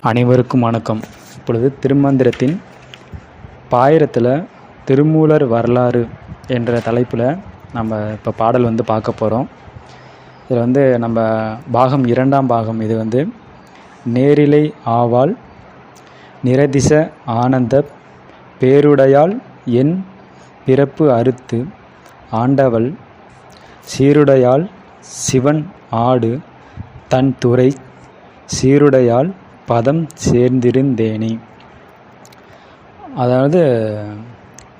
அனைவருக்கும் வணக்கம். இப்பொழுது திருமந்திரத்தின் பாயிரத்தில் திருமூலர் வரலாறு என்ற தலைப்பில் நம்ம இப்போ பாடல் வந்து பார்க்க போகிறோம் இதில் வந்து நம்ம பாகம் இரண்டாம் பாகம். இது வந்து நேரிலை ஆவாள் நிரதிச ஆனந்த பேருடையாள் என் பிறப்பு அறுத்து ஆண்டவள் சீருடையாள் சிவன் ஆடு தன் துறை சீருடையாள் பதம் சேர்ந்திருந்தேனே. அதாவது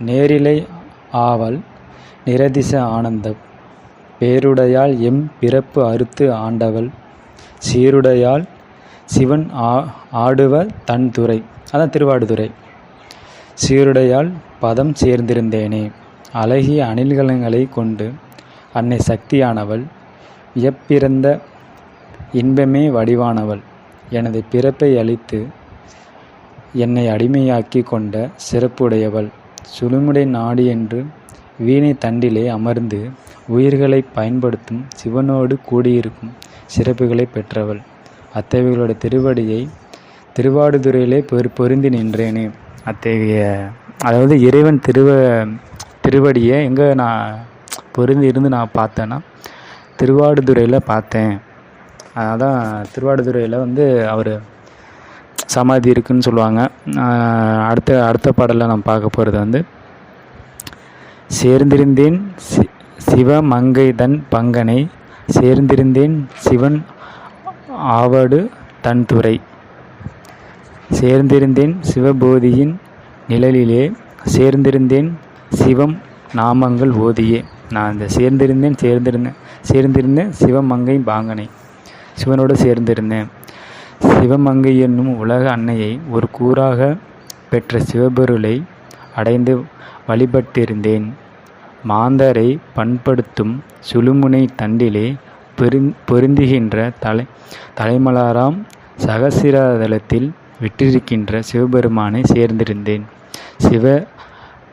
நேரிலை ஆவல் நிரதிச ஆனந்தம் பேருடையாள் எம் பிறப்பு அறுத்து ஆண்டவள் சீருடையாள் சிவன் ஆ ஆடுவ தன் துறை அதான் திருவாடுதுறை சீருடையால் பதம் சேர்ந்திருந்தேனே. அழகிய அணில்கலங்களை கொண்டு அன்னை சக்தியானவள் வியப்பிறந்த இன்பமே வடிவானவள். எனது பிறப்பை அளித்து என்னை அடிமையாக்கி கொண்ட சிறப்புடையவள். சுழுமுடை நாடு என்று வீணை தண்டிலே அமர்ந்து உயிர்களை பயன்படுத்தும் சிவனோடு கூடியிருக்கும் சிறப்புகளை பெற்றவள். அத்தகையோட திருவடியை திருவாடுதுறையிலே பொருந்தி நின்றேனே. அத்தகைய அதாவது இறைவன் திருவ திருவடியை எங்கே நான் பொருந்தி இருந்து நான் பார்த்தேன்னா திருவாடுதுறையில் பார்த்தேன். அதான் திருவாடுதுறையில் வந்து அவர் சமாதி இருக்குன்னு சொல்லுவாங்க. அடுத்த அடுத்த பாடலில் நம்ம பார்க்க போகிறது வந்து சேர்ந்திருந்தேன் சி சிவமங்கை தன் பங்கனை சேர்ந்திருந்தேன் சிவன் ஆவடு தன் துறை சேர்ந்திருந்தேன் சிவபோதியின் நிழலிலே சேர்ந்திருந்தேன் சிவம் நாமங்கள் ஓதியே. நான் இந்த சேர்ந்திருந்தேன் சேர்ந்திருந்தேன். சேர்ந்திருந்தேன் சிவமங்கை பாங்கனை. சிவனோடு சேர்ந்திருந்தேன். சிவமங்கை என்னும் உலக அன்னையை ஒரு கூறாக பெற்ற சிவபொருளை அடைந்து வழிபட்டிருந்தேன். மாந்தரை பண்படுத்தும் சுழுமுனை தண்டிலே பெருந் பொருந்துகின்ற தலை தலைமலாராம் சகசிரதலத்தில் விட்டிருக்கின்ற சிவபெருமானை சேர்ந்திருந்தேன். சிவ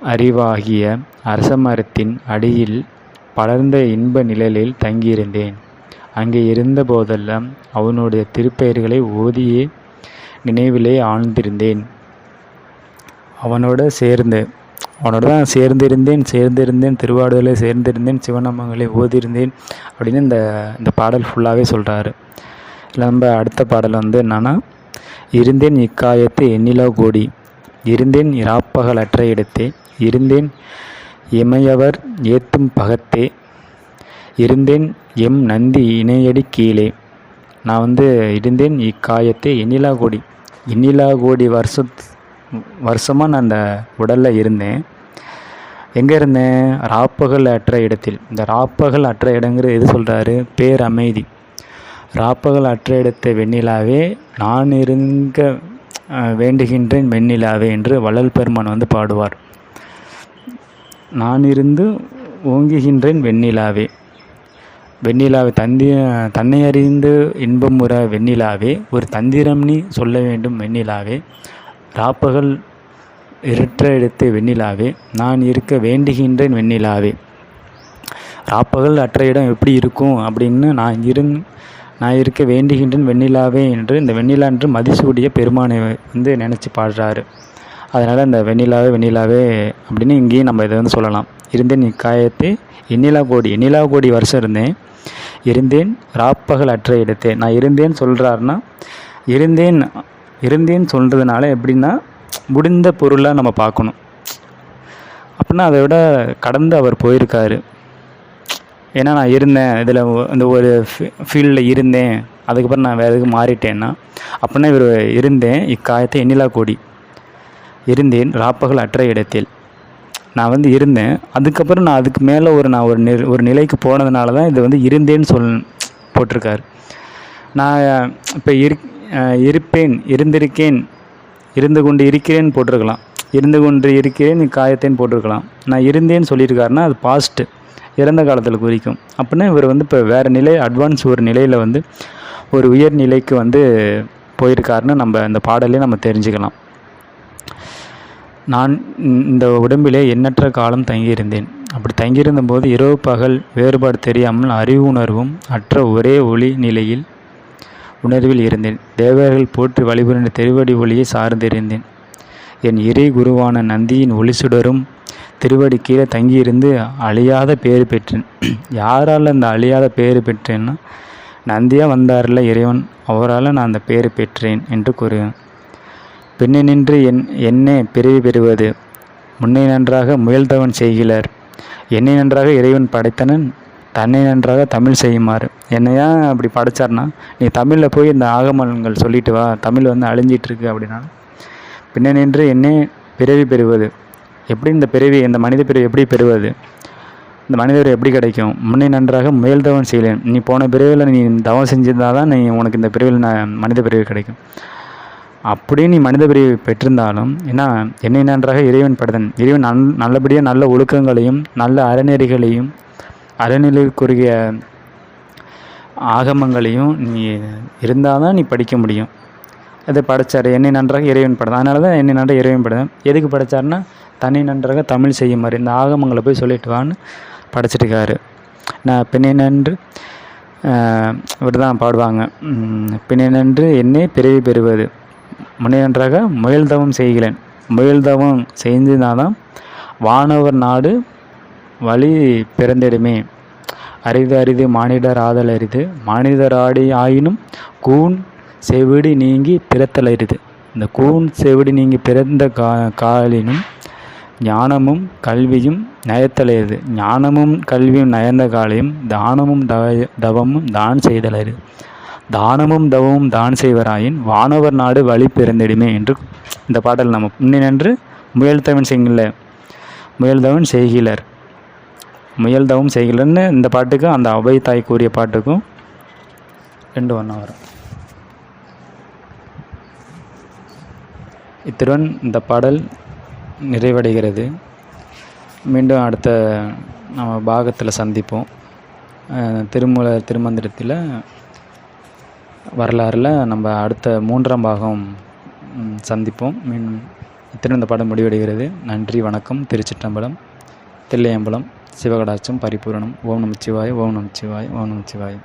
அறிவாகிய அரசமரத்தின் அடியில் பலர்ந்த இன்ப நிழலில் தங்கியிருந்தேன். அங்கே இருந்த போதெல்லாம் அவனுடைய திருப்பெயர்களை ஓதியே நினைவிலே ஆழ்ந்திருந்தேன். அவனோட சேர்ந்து அவனோட தான் சேர்ந்திருந்தேன் சேர்ந்திருந்தேன் திருவாடுதலை சேர்ந்திருந்தேன் சிவநாமங்களை ஓதியிருந்தேன் அப்படின்னு இந்த இந்த பாடல் ஃபுல்லாகவே சொல்கிறாரு நம்ம அடுத்த பாடல் வந்து என்னன்னா இருந்தேன் இக்காயத்து எண்ணிலா கோடி இருந்தேன் இராப்பகலற்ற இடத்தே இருந்தேன். இமையவர் ஏத்தும் பகத்தே. இருந்தேன். எம் நந்தி இணையடி கீழே. நான் வந்து இருந்தேன் இக்காயத்தை. எண்ணிலா கோடி. எண்ணிலா கோடி வருஷ வருஷமாக நான் அந்த உடலில் இருந்தேன். எங்கே இருந்தேன்? ராப்பகல் அற்ற இடத்தில். இந்த ராப்பகல் அற்ற இடங்கிறது எது சொல்கிறாரு பேர் அமைதி ராப்பகல் அற்ற இடத்தை வெண்ணிலாவே நான் இருங்க வேண்டுகின்றேன் வெண்ணிலாவே என்று வள்ளல் பெருமான் வந்து பாடுவார். நான் இருந்து ஓங்குகின்றேன் வெண்ணிலாவே. வெண்ணிலாவை தந்தி தன்னை அறிந்து இன்பம் இன்பமுற வெண்ணிலாவே. ஒரு தந்திரம் நீ சொல்ல வேண்டும் வெண்ணிலாவே. ராப்பகல் இருற்ற எடுத்து வெண்ணிலாவே. நான் இருக்க வேண்டுகின்றேன் வெண்ணிலாவே. ராப்பகல் அற்ற இடம் எப்படி இருக்கும் அப்படின்னு நான் இருந் நான் இருக்க வேண்டுகின்றேன் வெண்ணிலாவே என்று இந்த வெண்ணிலா என்று மதிசூடிய பெருமானை வந்து நினச்சி பாடுறாரு. அதனால் இந்த வெண்ணிலாவே வெண்ணிலாவே அப்படின்னு இங்கேயும் நம்ம இதை வந்து சொல்லலாம். இருந்தேன் இக்காயத்தை எண்ணிலா கோடி எண்ணிலா கோடி வருஷம் இருந்தேன். இருந்தேன் ராப்பகல் அற்ற இடத்தே நான் இருந்தேன்னு சொல்கிறாருன்னா இருந்தேன் இருந்தேன்னு சொல்கிறதுனால எப்படின்னா முடிந்த பொருளாக நம்ம பார்க்கணும். அப்படின்னா அதை விட கடந்து அவர் போயிருக்காரு. ஏன்னா நான் இருந்தேன் இதில் இந்த ஒரு ஃபீல்டில் இருந்தேன். அதுக்கப்புறம் நான் வேறு எதுக்கு மாறிட்டேன்னா அப்படின்னா இவர் இருந்தேன் இக்காயத்தை எண்ணிலா கோடி. இருந்தேன் ராப்பகல் அற்ற இடத்தில். நான் வந்து இருந்தேன். அதுக்கப்புறம் நான் அதுக்கு மேலே ஒரு நான் ஒரு நி ஒரு நிலைக்கு போனதுனால தான் இது வந்து இருந்தேன்னு சொல் போட்டிருக்காரு. நான் இப்போ இரு இருப்பேன் இருந்திருக்கேன் இருந்து கொண்டு இருக்கிறேன்னு போட்டிருக்கலாம். இருந்து கொண்டு இருக்கிறேன் காயத்தேன்னு போட்டிருக்கலாம். நான் இருந்தேன்னு சொல்லியிருக்காருன்னா அது பாஸ்ட்டு இறந்த காலத்தில் குறிக்கும். அப்படின்னா இவர் வந்து இப்போ வேறு நிலை அட்வான்ஸ் ஒரு நிலையில் வந்து ஒரு உயர் நிலைக்கு வந்து போயிருக்காருன்னு நம்ம இந்த பாடலே நம்ம தெரிஞ்சுக்கலாம். நான் இந்த உடம்பிலே எண்ணற்ற காலம் தங்கியிருந்தேன். அப்படி தங்கியிருந்தபோது இரவு பகல் வேறுபாடு தெரியாமல் அறிவு உணர்வும் அற்ற ஒரே ஒளி நிலையில் உணர்வில் இருந்தேன். தேவர்கள் போற்றி வழிபுரிந்த திருவடி ஒளியை சார்ந்திருந்தேன். என் இறை குருவான நந்தியின் ஒளி சுடரும் திருவடி கீழே தங்கியிருந்து அழியாத பேறு பெற்றேன். யாரால் அந்த அழியாத பேறு பெற்றேன்னா நந்தியாக வந்தார்ல இறைவன் அவரால் நான் அந்த பேறு பெற்றேன் என்று கூறுவேன். பின்னே நின்று என் என்னே பிறவி பெறுவது. முன்னே நன்றாக முயல்தவன் செய்கிறார். என்னை நன்றாக இறைவன் படைத்தனன் தன்னை நன்றாக தமிழ் செய்யுமாறு. என்னை ஏன் அப்படி படைச்சார்னா நீ தமிழில் போய் இந்த ஆகமங்கள் சொல்லிட்டு வா தமிழ் வந்து அழிஞ்சிட்ருக்கு அப்படின்னா. பின்ன நின்று என்னே பிறவி பெறுவது. எப்படி இந்த பிறவி இந்த மனித பிறவி எப்படி பெறுவது? இந்த மனிதர் எப்படி கிடைக்கும்? முன்னே நன்றாக முயல்தவன் செய்யலேன். நீ போன பிறவியில் நீ தவம் செஞ்சிருந்தால் தான் நீ உனக்கு இந்த பிரிவில் நான் மனித பிறவி கிடைக்கும். அப்படியே நீ மனித பிரிவு பெற்றிருந்தாலும் என்ன என்னை நன்றாக இறைவன் படுதன் இறைவன் நல் நல்லபடியாக நல்ல ஒழுக்கங்களையும் நல்ல அறநெறிகளையும் அறநிலைக்குரிய ஆகமங்களையும் நீ இருந்தால் தான் நீ படிக்க முடியும். அதை படைச்சார். என்னை நன்றாக இறைவன் படுதான் அதனால தான் என்னை நன்றாக இறைவன் படுதான் எதுக்கு படைச்சார்னா தன்னை நன்றாக தமிழ் செய்யுமாறு இந்த ஆகமங்களை போய் சொல்லிட்டு வான்னு படைச்சிருக்காரு. நான் பின்னே நன்று இப்படி தான் பாடுவாங்க. பின்னே நன்று என்னை பிறவி பெறுவது. முன்னேற்றாக முயல்தவம் முயல் தவம் செய்கிறேன். முயல் தவம் செய்தனால்தான் வானவர் நாடு வழி பிறந்திடுமே. அரிது அரிது மானிடர் ஆதல் அரிது. மானிடர் ஆடி ஆயினும் கூன் செவிடி நீங்கி பிறத்தல் அரிது. இந்த கூன் செவிடி நீங்கி பிறந்த கா காலினும் ஞானமும் கல்வியும் நயத்தலையது ஞானமும் கல்வியும் நயந்த காலையும் தானமும் தவ தவமும் தான் செய்தலரு தானமும் தவமும் தான் செய்வராயின் வானவர் நாடு வழி பிறந்திடுமே என்று இந்த பாடல் நம்ம முன்னின்று முயல்தவன் செய்யல முயல்தவன் செய்கிலர். முயல்தவம் செய்கிலர்னு இந்த பாட்டுக்கும் அந்த அவை தாய் கூறிய பாட்டுக்கும் ரெண்டு ஒன்றா வரும். இத்துடன் இந்த பாடல் நிறைவடைகிறது. மீண்டும் அடுத்த நம்ம பாகத்தில் சந்திப்போம். திருமூல திருமந்திரத்தில் வரலாறில் நம்ம அடுத்த மூன்றாம் பாகம் சந்திப்போம். மீன் இத்தனை இந்த படம் முடிவடைகிறது. நன்றி வணக்கம். திருச்சிற்றம்பலம் தில்லையம்பலம் சிவகடாச்சம் பரிபூரணம். ஓம் நமச்சிவாய் ஓம் நமச்சிவாய் ஓம் நமச்சிவாய்.